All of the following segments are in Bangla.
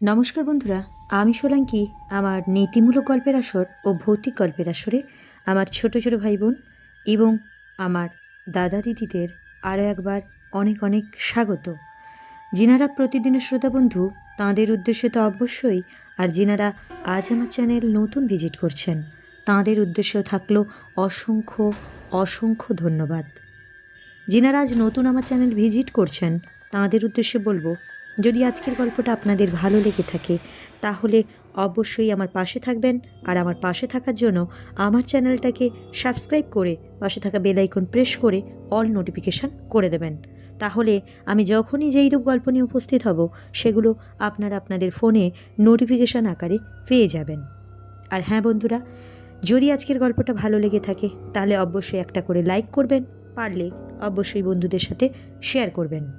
নমস্কার বন্ধুরা, আমি সোলাঙ্কি। আমার নীতিমূলক গল্পের আসর ও ভৌতিক গল্পের আসরে আমার ছোট ছোট ভাই বোন এবং আমার দাদা দিদিদের আরও একবার অনেক অনেক স্বাগত। যিনারা প্রতিদিনের শ্রোতা বন্ধু, তাঁদের উদ্দেশ্যে তো অবশ্যই, আর যিনারা আজ আমার চ্যানেল নতুন ভিজিট করছেন, তাঁদের উদ্দেশ্যেও থাকল অসংখ্য অসংখ্য ধন্যবাদ। যিনারা আজ নতুন আমার চ্যানেল ভিজিট করছেন, তাঁদের উদ্দেশ্যে বলব যদি আজকের গল্পটা আপনাদের ভালো লেগে থাকে, তাহলে অবশ্যই আমার পাশে থাকবেন। আর আমার পাশে থাকার জন্য আমার চ্যানেলটাকে সাবস্ক্রাইব করে পাশে থাকা বেল আইকন প্রেস করে অল নোটিফিকেশান করে দেবেন। তাহলে আমি যখনই যেই রূপ গল্প নিয়ে উপস্থিত হব, সেগুলো আপনারা আপনাদের ফোনে নোটিফিকেশান আকারে পেয়ে যাবেন। আর হ্যাঁ বন্ধুরা, যদি আজকের গল্পটা ভালো লেগে থাকে, তাহলে অবশ্যই একটা করে লাইক করবেন, পারলে অবশ্যই বন্ধুদের সাথে শেয়ার করবেন।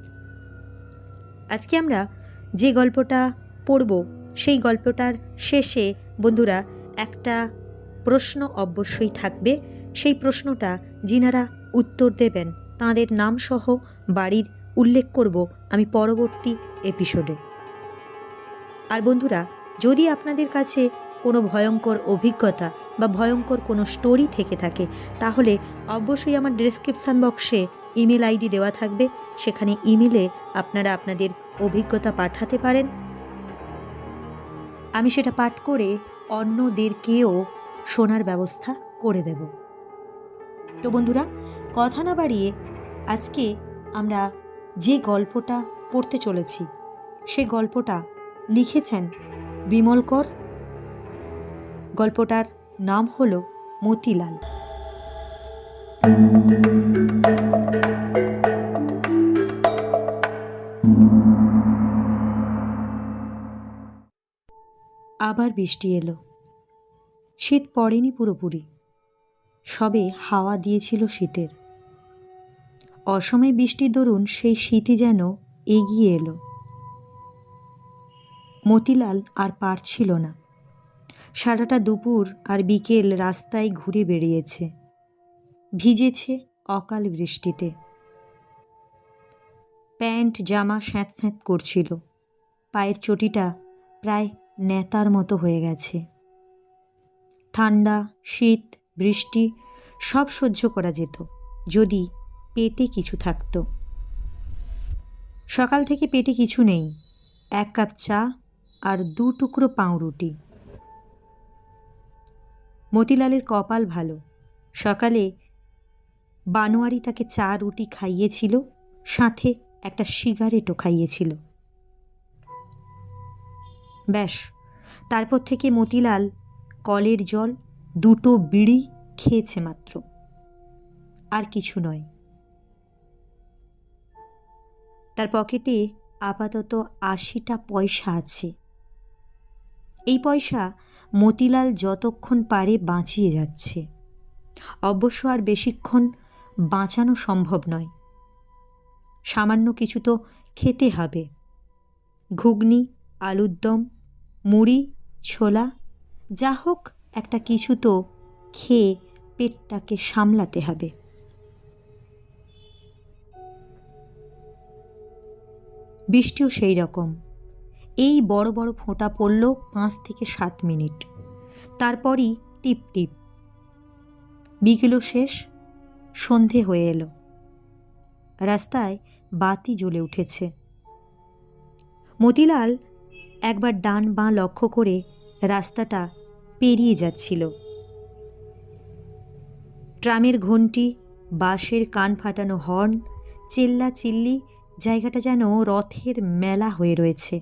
আজকে আমরা যে গল্পটা পড়ব, সেই গল্পটার শেষে, বন্ধুরা, একটা প্রশ্ন অবশ্যই থাকবে। সেই প্রশ্নটা যিনারা উত্তর দেবেন, তাঁদের নামসহ বাড়ির উল্লেখ করব আমি পরবর্তী এপিসোডে। আর বন্ধুরা, যদি আপনাদের কাছে কোনো ভয়ঙ্কর অভিজ্ঞতা বা ভয়ঙ্কর কোনো স্টোরি থেকে থাকে, তাহলে অবশ্যই আমার ডেসক্রিপশান বক্সে ইমেল আইডি দেওয়া থাকবে। সেখানে ইমেলে আপনারা আপনাদের অভিজ্ঞতা পাঠাতে পারেন। আমি সেটা পাঠ করে অন্যদেরকেও শোনার ব্যবস্থা করে দেব। তো বন্ধুরা, কথা না বাড়িয়ে আজকে আমরা যে গল্পটা পড়তে চলেছি, সে গল্পটা লিখেছেন বিমল কর গল্পটার নাম হলো মতিলাল। আবার বৃষ্টি এলো। শীত পড়েনি পুরোপুরি। সবে হাওয়া দিয়েছিল শীতের। অসময়ে বৃষ্টির দরুন সেই শীতই যেন এগিয়ে এলো। মতিলাল আর পারছিল না। সারাটা দুপুর আর বিকেল রাস্তায় ঘুরে বেরিয়েছে ভিজেছে অকাল বৃষ্টিতে। প্যান্ট, জামা স্যাঁত স্যাঁত করছিল। পায়ের চটিটা প্রায় নেতার মতো হয়ে গেছে। ঠান্ডা, শীত, বৃষ্টি সব সহ্য করা যেত, যদি পেটে কিছু থাকত। সকাল থেকে পেটে কিছু নেই, এক কাপ চা আর দু টুকরো পাউরুটি। মতিলালের কপাল ভালো। সকালে বানোয়ারি তাকে চা রুটি খাইয়েছিল, সাথে একটা সিগারেটও খাইয়েছিল। ব্যাস। তারপর থেকে মতিলাল কলের জল দুটো বিড়ি খেয়েছে মাত্র। আর কিছু নয়। তার পকেটে আপাতত আশিটা পয়সা আছে। এই পয়সা মতিলাল যতক্ষণ পারে বাঁচিয়ে যাচ্ছে। অবশ্য আর বেশিক্ষণ বাঁচানো সম্ভব নয়। সামান্য কিছু তো খেতে হবে। ঘুগনি আলুর দম মুড়ি, ছোলা, যা হোক, একটা কিছু তো খেয়ে পেটটাকে সামলাতে হবে। বৃষ্টিও সেই রকম। এই বড় বড় ফোঁটা পড়ল পাঁচ থেকে সাত মিনিট। তারপরই টিপ টিপ। বিকেলও শেষ, সন্ধে হয়ে এলো। রাস্তায় বাতি জ্বলে উঠেছে। মতিলাল একবার ডান বাঁ লক্ষ্য করে রাস্তাটা পেরিয়ে যাচ্ছিল। ট্রামের ঘন্টি, বাঁশের কান ফাটানো হর্ন, চেল্লা চিল্লি, জায়গাটা যেন রথের মেলা হয়ে রয়েছে।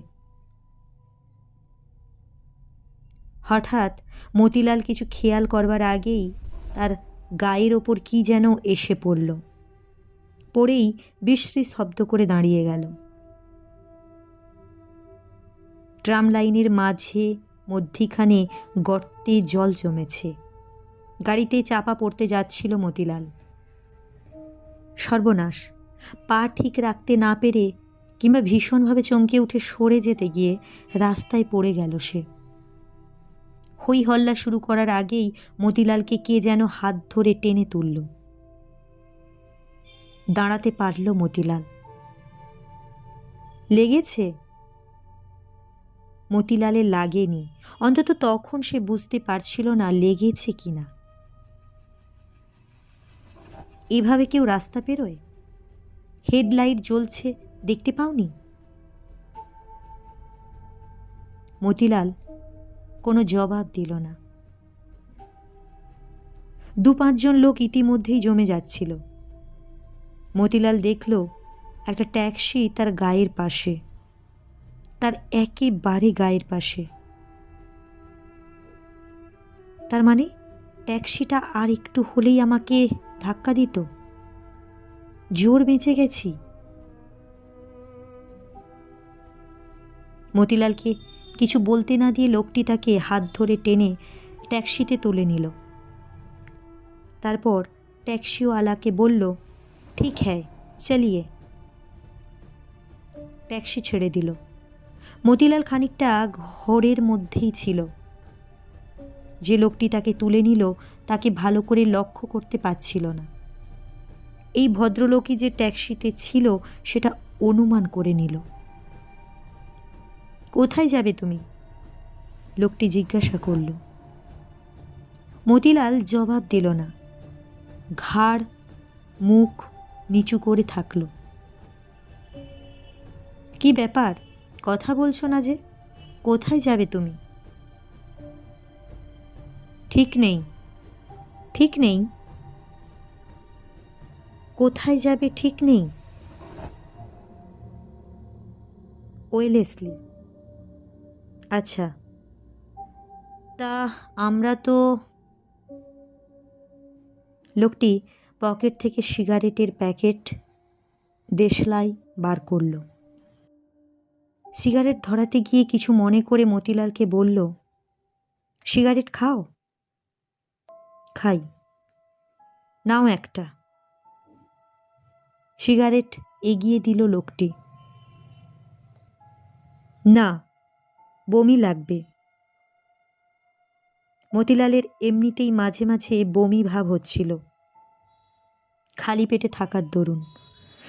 হঠাৎ মতিলাল কিছু খেয়াল করবার আগেই তার গায়ের ওপর কি যেন এসে পড়ল। পড়েই বিশ্রী শব্দ করে দাঁড়িয়ে গেল। ট্রাম লাইনের মাঝে মধ্যিখানে গর্তে জল জমেছে। গাড়িতে চাপা পড়তে যাচ্ছিল মতিলাল। সর্বনাশ, পা ঠিক রাখতে না পেরে কিংবা ভীষণভাবে চমকে উঠে সরে যেতে গিয়ে রাস্তায় পড়ে গেল সে। হই হল্লা শুরু করার আগেই মতিলালকে কে যেন হাত ধরে টেনে তুলল। দাঁড়াতে পারল মতিলাল। লেগেছে? মতিলালের লাগেনি। অন্তত তখন সে বুঝতে পারছিল না লেগেছে কি না এভাবে কেউ রাস্তা পেরোয়? হেডলাইট জ্বলছে, দেখতে পাওনি? মতিলাল কোনো জবাব দিল না। দু পাঁচজন লোক ইতিমধ্যেই জমে যাচ্ছিল। মতিলাল দেখল একটা ট্যাক্সি তার গায়ের পাশে। তার একেবারে গায়ের পাশে। তার মানে ট্যাক্সিটা আর একটু হলেই আমাকে ধাক্কা দিত? জোর বেঁচে গেছি। মতিলালকে কিছু বলতে না দিয়ে লোকটি তাকে হাত ধরে টেনে ট্যাক্সিতে তুলে নিল। তারপর ট্যাক্সিওয়ালাকে বলল, ঠিক হ্যাঁ চালিয়ে। ট্যাক্সি ছেড়ে দিল। মতিলাল খানিকটা ঘরের মধ্যেই ছিল। যে লোকটি তাকে তুলে নিল, তাকে ভালো করে লক্ষ্য করতে পারছিল না। এই ভদ্রলোকই যে ট্যাক্সিতে ছিল, সেটা অনুমান করে নিল। কোথায় যাবে তুমি? লোকটি জিজ্ঞাসা করল। মতিলাল জবাব দিল না। ঘাড়, মুখ নিচু করে থাকল। কি ব্যাপার? কথা বলছো না যে? কোথায় যাবে তুমি? ঠিক নেই। ঠিক নেই? কোথায় যাবে ঠিক নেই? ওয়েলেসলি আচ্ছা। তা আমরা তো লোকটি পকেট থেকে সিগারেটের প্যাকেট, দেশলাই বার করল। সিগারেট ধরাতে গিয়ে কিছু মনে করে মতিলালকে বলল, সিগারেট খাও? খাই। নাও একটা। সিগারেট এগিয়ে দিল লোকটি। না, বমি লাগবে। মতিলালের এমনিতেই মাঝে মাঝে বমি ভাব হচ্ছিল। খালি পেটে থাকার দরুন।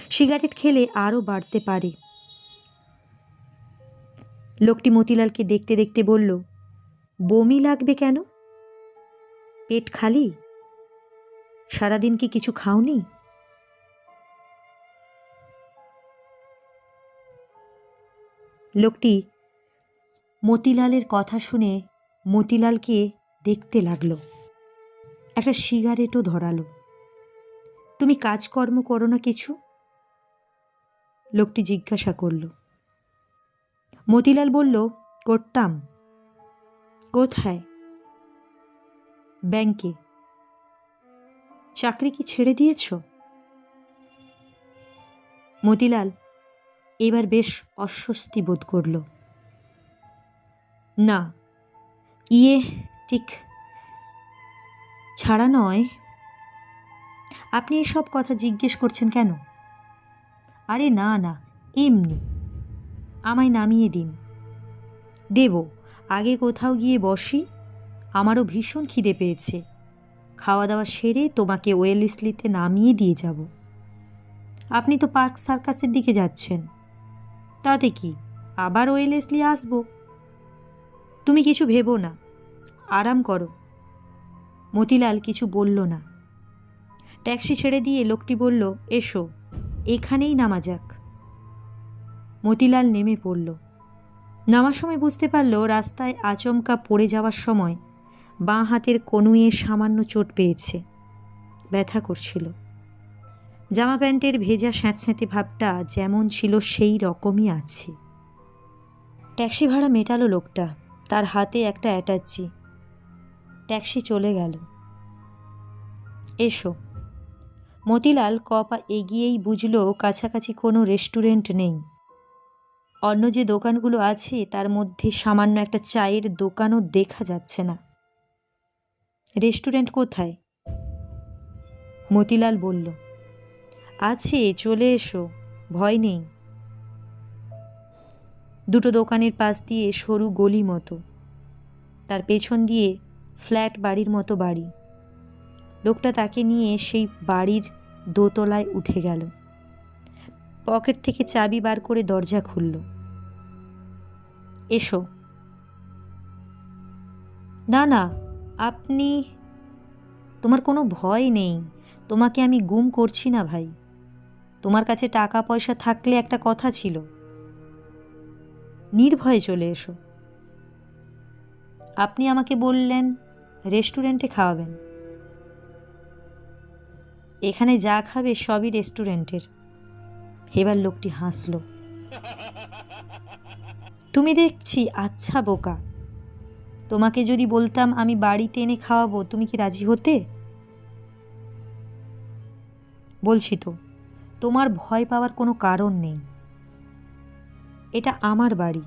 সিগারেট খেলে আরও বাড়তে পারে। লোকটি মতিলালকে দেখতে দেখতে বলল, বমি লাগবে কেন? পেট খালি? সারাদিন কি কিছু খাওনি? লোকটি মতিলালের কথা শুনে মতিলালকে দেখতে লাগল। একটা সিগারেটও ধরালো। তুমি কাজকর্ম করো না কিছু? লোকটি জিজ্ঞাসা করল। মতিলাল বলল, করতাম। কোথায়? ব্যাংকে। চাকরি কি ছেড়ে দিয়েছ? মতিলাল এবার বেশ অস্বস্তি বোধ করল। না ইয়ে ঠিক ছাড়া নয়। আপনি এসব কথা জিজ্ঞেস করছেন কেন? আরে না না, এমনি। আমায় নামিয়ে দিন। দেব, আগে কোথাও গিয়ে বসি। আমারও ভীষণ খিদে পেয়েছে। খাওয়া দাওয়া সেরে তোমাকে ওয়েলিসলিতে নামিয়ে দিয়ে যাব। আপনি তো পার্ক সার্কাসের দিকে যাচ্ছেন। তাতে কি? আবার ওয়েলেসলি আসব? তুমি কিছু ভেবো না। আরাম করো। মতিলাল কিছু বলল না। ট্যাক্সি ছেড়ে দিয়ে লোকটি বলল, এসো। এখানেই নামা যাক। মতিলাল নেমে পড়ল। নামার সময় বুঝতে পারল রাস্তায় আচমকা পড়ে যাওয়ার সময় বাঁ হাতের কনুয়ে সামান্য চোট পেয়েছে। ব্যথা করছিল। জামা প্যান্টের ভেজা স্যাঁতস্যাঁতে ভাবটা যেমন ছিল সেই রকমই আছে। ট্যাক্সি ভাড়া মেটালো লোকটা। তার হাতে একটা অ্যাটাচি। ট্যাক্সি চলে গেল। এসো। মতিলাল কপা এগিয়েই বুঝল কাছাকাছি কোনো রেস্টুরেন্ট নেই। অন্য যে দোকানগুলো আছে, তার মধ্যে সামান্য একটা চায়ের দোকানও দেখা যাচ্ছে না। রেস্টুরেন্ট কোথায়? মতিলাল বলল, আছে, চলে এসো, ভয় নেই। দুটো দোকানের পাশ দিয়ে সরু গলি মতো। তার পেছন দিয়ে ফ্ল্যাট বাড়ির মতো বাড়ি। লোকটা তাকে নিয়ে সেই বাড়ির দোতলায় উঠে গেল। পকেট থেকে চাবি বার করে দরজা খুলল। এসো। না না, আপনি, তোমার কোনো ভয় নেই। তোমাকে আমি গুম করছি না ভাই। তোমার কাছে টাকা পয়সা থাকলে একটা কথা ছিল। নির্ভয়ে চলে এসো। আপনি আমাকে বললেন, রেস্টুরেন্টে খাওয়াবেন। এখানে যা খাবে সবই রেস্টুরেন্টের। এবার লোকটি হাসল। তুমি দেখছি আচ্ছা বোকা। তোমাকে যদি বলতাম আমি বাড়িতে এনে খাওয়াবো, তুমি কি রাজি হতে? বলছি তো, তোমার ভয় পাওয়ার কোনো কারণ নেই। এটা আমার বাড়ি।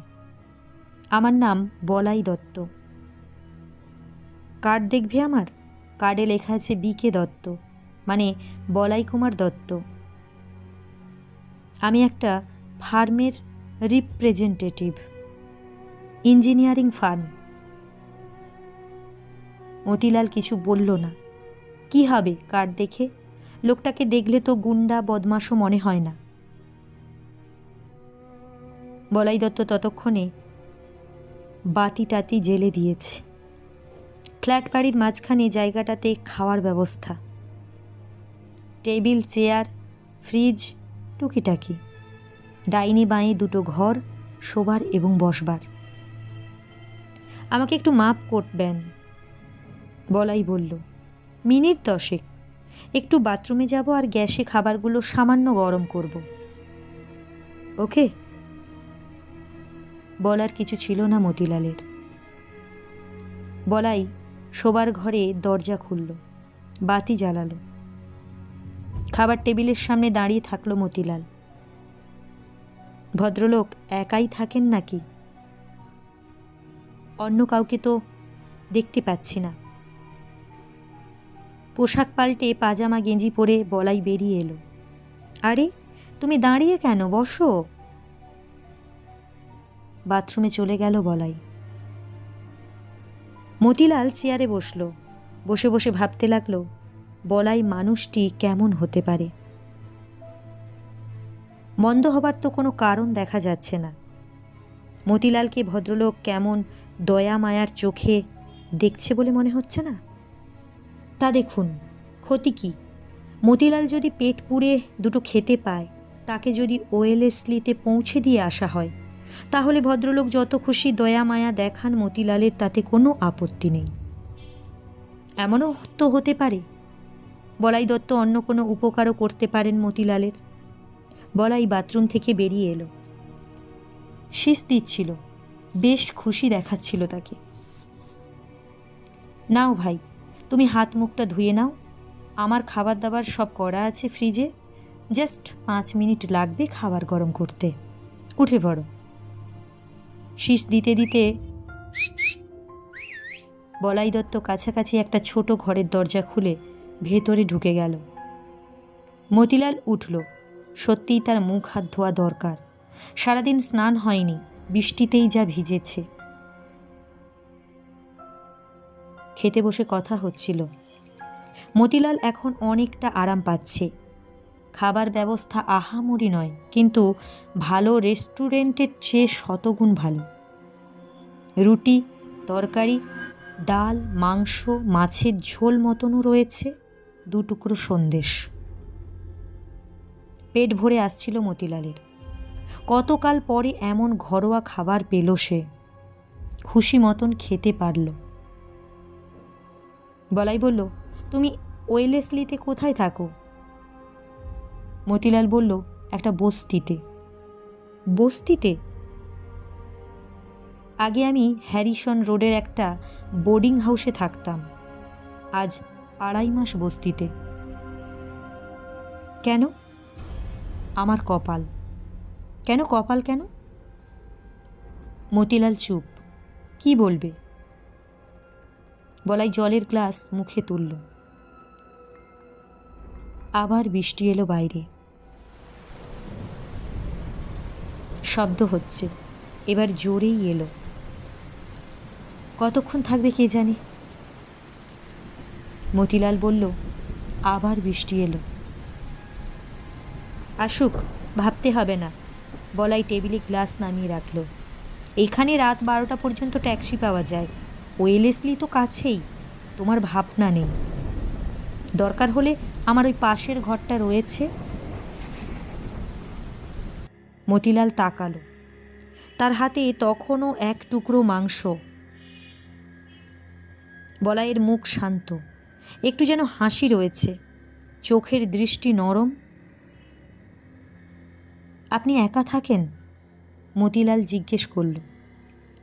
আমার নাম বলাই দত্ত। কার্ড দেখবে আমার? কার্ডে লেখা আছে বিকে দত্ত মানে বলাই কুমার দত্ত। আমি একটা ফার্মের রিপ্রেজেন্টেটিভ ইঞ্জিনিয়ারিং ফার্ম মতিলাল কিছু বলল না। কি হবে কার্ড দেখে? লোকটাকে দেখলে তো গুন্ডা বদমাশও মনে হয় না। বলাই দত্ত ততক্ষণে বাতি টাতি জেলে দিয়েছে। ফ্ল্যাট বাড়ির মাঝখানে জায়গাটাতে খাওয়ার ব্যবস্থা। টেবিল, চেয়ার, ফ্রিজ টুকিটাকি। ডাইনি বাঁয়ে দুটো ঘর, শোবার এবং বসবার। আমাকে একটু মাপ করবেন বলাই বলল। মিনিট দশেক। একটু বাথরুমে যাব আর গ্যাসে খাবারগুলো সামান্য গরম করব। ওকে। বলার কিছু ছিল না মতিলালের। বলাই শোবার ঘরে দরজা খুলল। বাতি জ্বালালো। খাবার টেবিলের সামনে দাঁড়িয়ে থাকল মতিলাল। ভদ্রলোক একাই থাকেন নাকি? অন্য কাউকে তো দেখতে পাচ্ছি না। পোশাক পাল্টে পাজামা গেঞ্জি পরে বলাই বেরিয়ে এলো। আরে, তুমি দাঁড়িয়ে কেন? বসো। বাথরুমে চলে গেল বলাই। মতিলাল চেয়ারে বসল। বসে বসে ভাবতে লাগল বলাই মানুষটি কেমন হতে পারে? মন্দ হবার তো কোনো কারণ দেখা যাচ্ছে না। মতিলালকে ভদ্রলোক কেমন দয়া মায়ার চোখে দেখছে বলে মনে হচ্ছে না? তা দেখুন, ক্ষতি কি? মতিলাল যদি পেট পুড়ে দুটো খেতে পায়, তাকে যদি ওয়েলেসলিতে পৌঁছে দিয়ে আসা হয়, তাহলে ভদ্রলোক যত খুশি দয়া মায়া দেখান মতিলালের, তাতে কোনো আপত্তি নেই। এমনও তো হতে পারে। বলাই দত্ত অন্য কোনো উপকারও করতে পারেন মতিলালের। বলাই বাথরুম থেকে বেরিয়ে এলো। শীষ দিচ্ছিল। বেশ খুশি দেখাচ্ছিল তাকে। নাও ভাই, তুমি হাত মুখটা ধুয়ে নাও। আমার খাবার দাবার সব করা আছে ফ্রিজে। জাস্ট পাঁচ মিনিট লাগবে খাবার গরম করতে। উঠে পড়ো। শীষ দিতে দিতে বলাই দত্ত কাছাকাছি একটা ছোট ঘরের দরজা খুলে ভেতরে ঢুকে গেল। মতিলাল উঠল। সত্যিই তার মুখ হাত ধোয়া দরকার। সারাদিন স্নান হয়নি, বৃষ্টিতেই যা ভিজেছে। খেতে বসে কথা হচ্ছিল। মতিলাল এখন অনেকটা আরাম পাচ্ছে। খাবার ব্যবস্থা আহামরি নয়, কিন্তু ভালো রেস্টুরেন্টের চেয়ে শতগুণ ভালো। রুটি, তরকারি, ডাল, মাংস, মাছের ঝোল মতনও রয়েছে। দু টুকরো সন্দেশ। পেট ভরে আসছিল মতিলালের। কতকাল পরে এমন ঘরোয়া খাবার পেল সে। খুশি মতন খেতে পারল। বলাই বলল, তুমি ওয়েলেসলিতে কোথায় থাকো? মতিলাল বলল, একটা বস্তিতে। বস্তিতে? আগে আমি হ্যারিসন রোডের একটা বোর্ডিং হাউসে থাকতাম। আজ আড়াই মাস বস্তিতে। কেন? আমার কপাল। কেন কপাল কেন? মতিলাল চুপ। কি বলবে? বলাই জলের গ্লাস মুখে তুলল। আবার বৃষ্টি এলো বাইরে। শব্দ হচ্ছে। এবার জোরেই এলো। কতক্ষণ থাকবে কে জানে? মতিলাল বলল, আবার বৃষ্টি এলো। আসুক, ভাবতে হবে না। বলাই টেবিলে গ্লাস নামিয়ে রাখল। এখানে রাত বারোটা পর্যন্ত ট্যাক্সি পাওয়া যায়। ওয়েলেসলি তো কাছেই, তোমার ভাবনা নেই। দরকার হলে আমার ওই পাশের ঘরটা রয়েছে। মতিলাল তাকালো। তার হাতে তখনও এক টুকরো মাংস। বলাইয়ের মুখ শান্ত। একটু যেন হাসি রয়েছে। চোখের দৃষ্টি নরম। আপনি একা থাকেন? মতিলাল জিজ্ঞেস করল।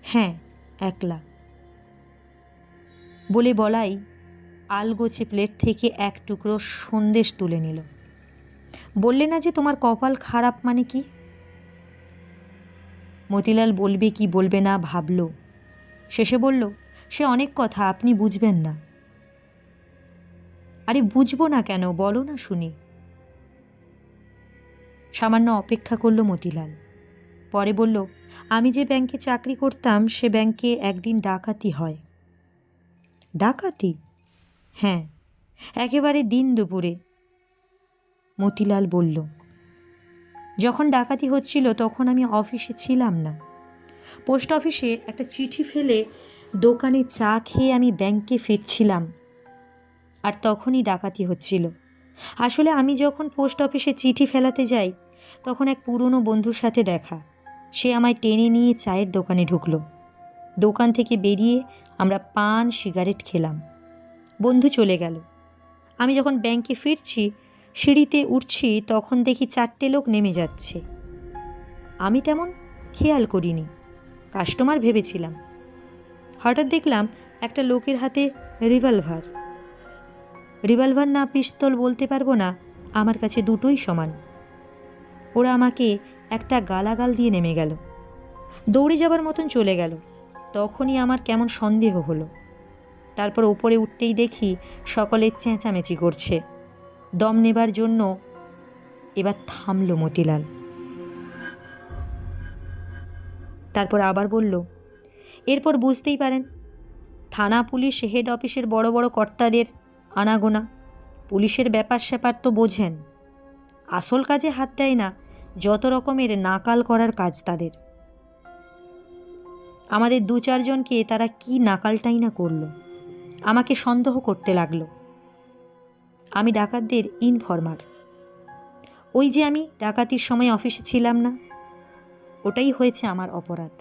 হ্যাঁ একলা। বলে বলাই আলগোছে প্লেট থেকে এক টুকরো সন্দেশ তুলে নিল। বললে না যে তোমার কপাল খারাপ মানে কি? মতিলাল বলবে কি বলবে না ভাবল। শেষে বলল, সে অনেক কথা, আপনি বুঝবেন না। আরে বুঝব না কেন, বলো না শুনি। সামান্য অপেক্ষা করল মতিলাল। পরে বলল, আমি যে ব্যাংকে চাকরি করতাম, সে ব্যাংকে একদিন ডাকাতি হয়। ডাকাতি? হ্যাঁ একেবারে দিন দুপুরে। মতিলাল বলল, যখন ডাকাতি হচ্ছিল, তখন আমি অফিসে ছিলাম না। পোস্ট অফিসে একটা চিঠি ফেলে দোকানে চা খেয়ে আমি ব্যাংকে ফিরছিলাম। আর তখনই ডাকাতি হচ্ছিল। আসলে আমি যখন পোস্ট অফিসে চিঠি ফেলাতে যাই, তখন এক পুরনো বন্ধুর সাথে দেখা। সে আমায় টেনে নিয়ে চায়ের দোকানে ঢুকলো। দোকান থেকে বেরিয়ে আমরা পান, সিগারেট খেলাম। বন্ধু চলে গেল। আমি যখন ব্যাংকে ফিরছি, সিঁড়িতে উঠছি, তখন দেখি চারটে লোক নেমে যাচ্ছে। আমি তেমন খেয়াল করিনি, কাস্টমার ভেবেছিলাম। হঠাৎ দেখলাম একটা লোকের হাতে রিভলভার। রিভলভার না পিস্তল বলতে পারব না, আমার কাছে দুটোই সমান। ওরা আমাকে একটা গালাগাল দিয়ে নেমে গেল। দৌড়ে যাবার মতন চলে গেল। তখনই আমার কেমন সন্দেহ হলো। তারপর ওপরে উঠতেই দেখি সকলে চেঁচামেচি করছে। দম নেবার জন্য এবার থামল মতিলাল। তারপর আবার বলল, এরপর বুঝতেই পারেন, থানা পুলিশ, হেড অফিসের বড় বড় কর্তাদের আনাগোনা। পুলিশের ব্যাপার স্যাপার তো বোঝেন। আসল কাজে হাত দেয় না যত রকমের নাকাল করার কাজ তাদের। আমাদের দু চারজনকে তারা কি নাকালটাই না করল। আমাকে সন্দেহ করতে লাগল। আমি ডাকাতদের ইনফরমার। ওই যে আমি ডাকাতির সময় অফিসে ছিলাম না, ওটাই হয়েছে আমার অপরাধ।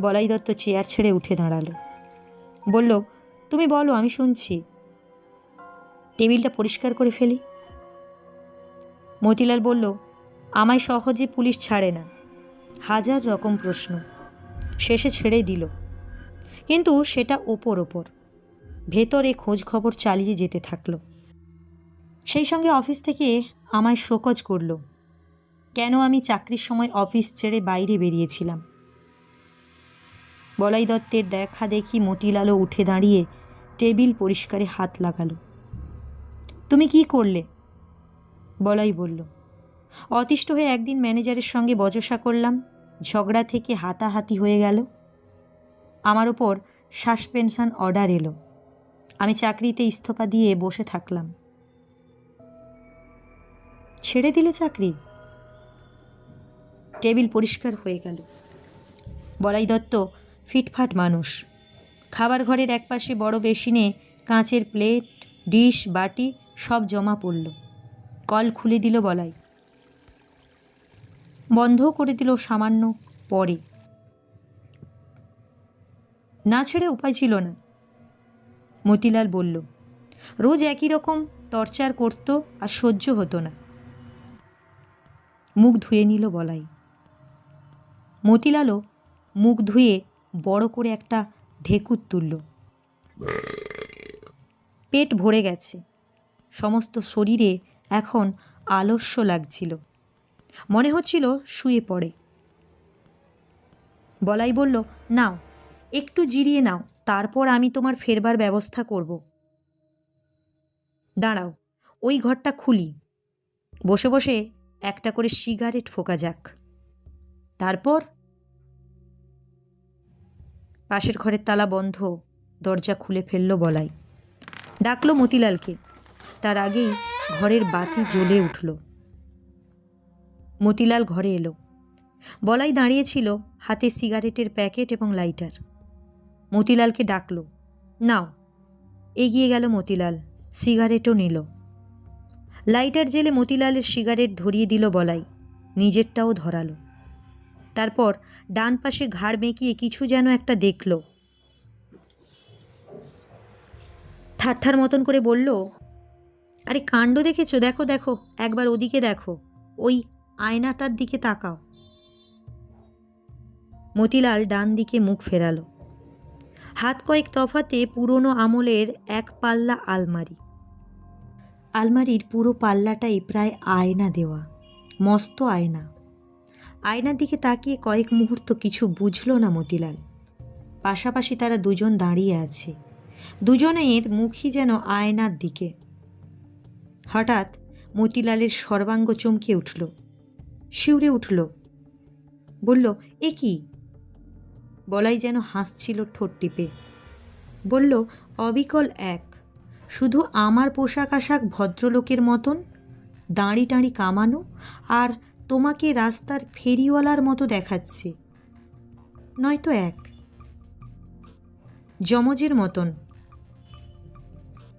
বলাই দত্ত চেয়ার ছেড়ে উঠে দাঁড়াল। বলল তুমি বলো, আমি শুনছি। টেবিলটা পরিষ্কার করে ফেলি। মতিলাল বলল, আমায় সহজে পুলিশ ছাড়ে না। হাজার রকম প্রশ্ন। শেষে ছেড়ে দিল। কিন্তু সেটা ওপর ওপর। ভেতরে খোঁজ খবর চালিয়ে যেতে থাকল। সেই সঙ্গে অফিস থেকে আমায় শোকজ করল, কেন আমি চাকরির সময় অফিস ছেড়ে বাইরে বেরিয়েছিলাম? বলাই দত্তের দেখা দেখি মতিলালও উঠে দাঁড়িয়ে টেবিল পরিষ্কারে হাত লাগালো। তুমি কি করলে? বলাই বলল। অতিষ্ঠ হয়ে একদিন ম্যানেজারের সঙ্গে বচসা করলাম। ঝগড়া থেকে হাতাহাতি হয়ে গেল। আমার ওপর সাসপেনশন অর্ডার এলো। আমি চাকরিতে ইস্তফা দিয়ে বসে থাকলাম। ছেড়ে দিলে চাকরি? টেবিল পরিষ্কার হয়ে গেল। বলাই দত্ত ফিটফাট মানুষ। খাবার ঘরের একপাশে বড় বেসিনে কাঁচের প্লেট, ডিশ, বাটি সব জমা পড়ল। কল খুলে দিল বলাই। বন্ধও করে দিল সামান্য পরে। না ছেড়ে উপায় ছিল না। মতিলাল বলল, রোজ একই রকম টর্চার করতো আর সহ্য হতো না। মুখ ধুয়ে নিল বলাই। মতিলালও মুখ ধুয়ে বড় করে একটা ঢেকুর তুলল। পেট ভরে গেছে। সমস্ত শরীরে এখন আলস্য লাগছিল। মনে হচ্ছিল শুয়ে পড়ে। বলাই বলল, নাও, একটু জিরিয়ে নাও, তারপর আমি তোমার ফেরবার ব্যবস্থা করব। দাঁড়াও, ওই ঘরটা খুলি। বসে বসে একটা করে সিগারেট ফোকা যাক। তারপর পাশের ঘরের তালা বন্ধ, দরজা খুলে ফেলল বলাই। ডাকলো মতিলালকে। তার আগেই ঘরের বাতি জ্বলে উঠল। মতিলাল ঘরে এলো। বলাই দাঁড়িয়েছিল হাতে সিগারেটের প্যাকেট এবং লাইটার। মতিলালকে ডাকলো, নাও। এগিয়ে গেল মতিলাল, সিগারেটও নিল। লাইটার জেলে মতিলালের সিগারেট ধরিয়ে দিল বলাই, নিজেরটাও ধরালো। তারপর ডান পাশে ঘাড় বেঁকিয়ে কিছু যেন একটা দেখল। ঠাট্টার মতন করে বলল, আরে কাণ্ড দেখেছ? দেখো দেখো, একবার ওদিকে দেখো। ওই আয়নাটার দিকে তাকাও। মতিলাল ডান দিকে মুখ ফেরালো। হাত কয়েক তফাতে পুরনো আমলের এক পাল্লা আলমারি। আলমারির পুরো পাল্লাটাই প্রায় আয়না দেওয়া, মস্ত আয়না। আয়নার দিকে তাকিয়ে কয়েক মুহূর্ত কিছু বুঝল না মতিলাল। পাশাপাশি তারা দুজন দাঁড়িয়ে আছে। দুজনের মুখই যেন আয়নার দিকে। হঠাৎ মতিলালের সর্বাঙ্গ চমকে উঠল। শিউরে উঠল। বলল, এ কি? বলাই যেন হাসছিল ঠোঁট টিপে। বলল, অবিকল এক। শুধু আমার পোশাক আশাক ভদ্রলোকের মতন, দাঁড়ি টাঁড়ি কামানো, আর তোমাকে রাস্তার ফেরিওয়ালার মতো দেখাচ্ছে। নয়তো এক। যমজের মতন।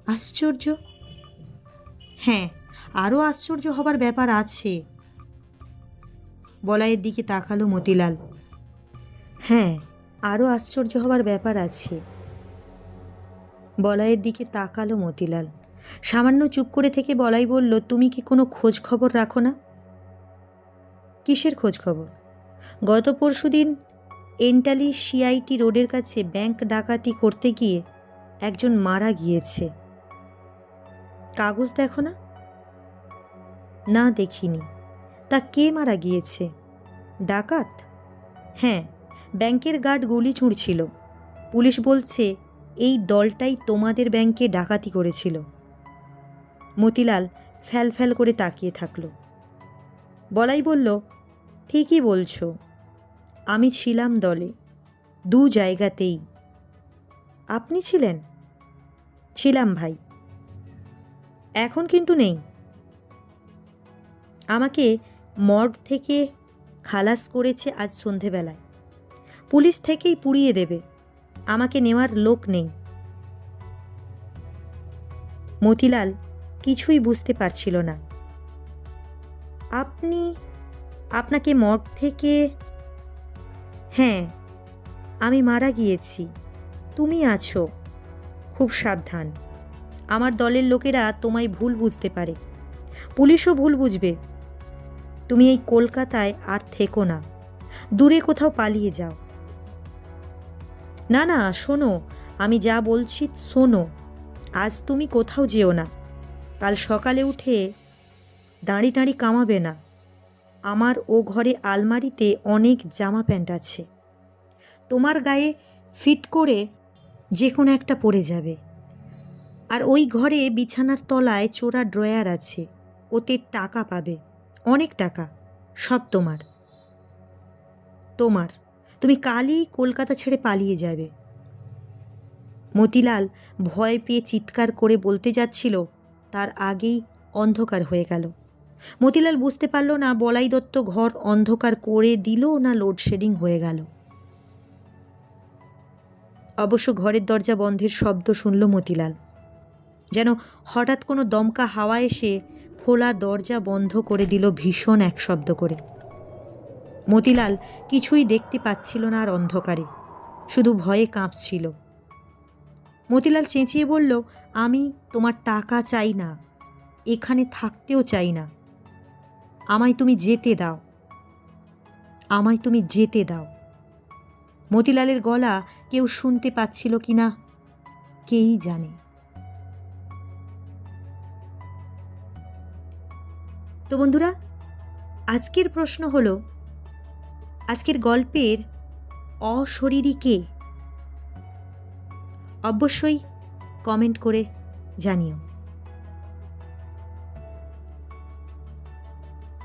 আশ্চর্য? হ্যাঁ আরও আশ্চর্য হবার ব্যাপার আছে। বলাইয়ের দিকে তাকালো মতিলাল। হ্যাঁ আরও আশ্চর্য হবার ব্যাপার আছে। বলাইয়ের দিকে তাকালো মতিলাল। সামান্য চুপ করে থেকে বলাই বলল, তুমি কি কোনো খোঁজ খবর রাখো না? কিসের খোঁজ খবর গত পরশু দিন এন্টালি সিআইটি রোডের কাছে ব্যাংক ডাকাতি করতে গিয়ে একজন মারা গিয়েছে। কাগজ দেখো না? না, দেখিনি। তা কে মারা গিয়েছে? ডাকাত? হ্যাঁ ব্যাংকের গার্ড গুলি ছুঁড়ছিল। পুলিশ বলছে, এই দলটাই তোমাদের ব্যাংকে ডাকাতি করেছিল। মতিলাল ফ্যাল ফ্যাল করে তাকিয়ে থাকল। বলাই বলল ঠিকই বলছো। আমি ছিলাম দলে, দু জায়গাতেই। আপনি ছিলেন? ছিলাম ভাই। এখন কিন্তু নেই। আমাকে মর্গ থেকে খালাস করেছে আজ সন্ধেবেলায়। পুলিশ থেকেই পুড়িয়ে দেবে। আমাকে নেওয়ার লোক নেই। মতিলাল কিছুই বুঝতে পারছিল না। আপনি আপনাকে মর্গ থেকে হ্যাঁ আমি মারা গিয়েছি। তুমি আছো। খুব সাবধান। আমার দলের লোকেরা তোমায় ভুল বুঝতে পারে। পুলিশও ভুল বুঝবে। তুমি এই কলকাতায় আর থেকো না। দূরে কোথাও পালিয়ে যাও। না না, শোনো, আমি যা বলছি শোনো। আজ তুমি কোথাও যেও না। কাল সকালে উঠে দাঁড়ি টাঁড়ি কামাবে না। আমার ও ঘরে আলমারিতে অনেক জামা প্যান্ট আছে। তোমার গায়ে ফিট করে যে কোনো একটা পড়ে যাবে। আর ওই ঘরে বিছানার তলায় চোরা ড্রয়ার আছে। ওতে টাকা পাবে। অনেক টাকা। সব তোমার। তোমার। তুমি কালই কলকাতা ছেড়ে পালিয়ে যাবে। মতিলাল ভয় পেয়ে চিৎকার করে বলতে যাচ্ছিল, তার আগেই অন্ধকার হয়ে গেল। মতিলাল বুঝতে পারল না বলাই দত্ত ঘর অন্ধকার করে দিল না লোডশেডিং হয়ে গেল। অবশ্য ঘরের দরজা বন্ধের শব্দ শুনল মতিলাল। যেন হঠাৎ কোনো দমকা হাওয়া এসে খোলা দরজা বন্ধ করে দিল ভীষণ এক শব্দ করে। মতিলাল কিছুই দেখতে পাচ্ছিল না আর অন্ধকারে, শুধু ভয়ে কাঁপছিল। মতিলাল চেঁচিয়ে বলল, আমি তোমার টাকা চাই না, এখানে থাকতেও চাই না। আমায় তুমি যেতে দাও। আমায় তুমি যেতে দাও। মতিলালের গলা কেউ শুনতে পাচ্ছিল কি না, কেই জানে। তো বন্ধুরা, আজকের প্রশ্ন হলো, আজকের গল্পের অশরীরী কে? অবশ্যই কমেন্ট করে জানিও।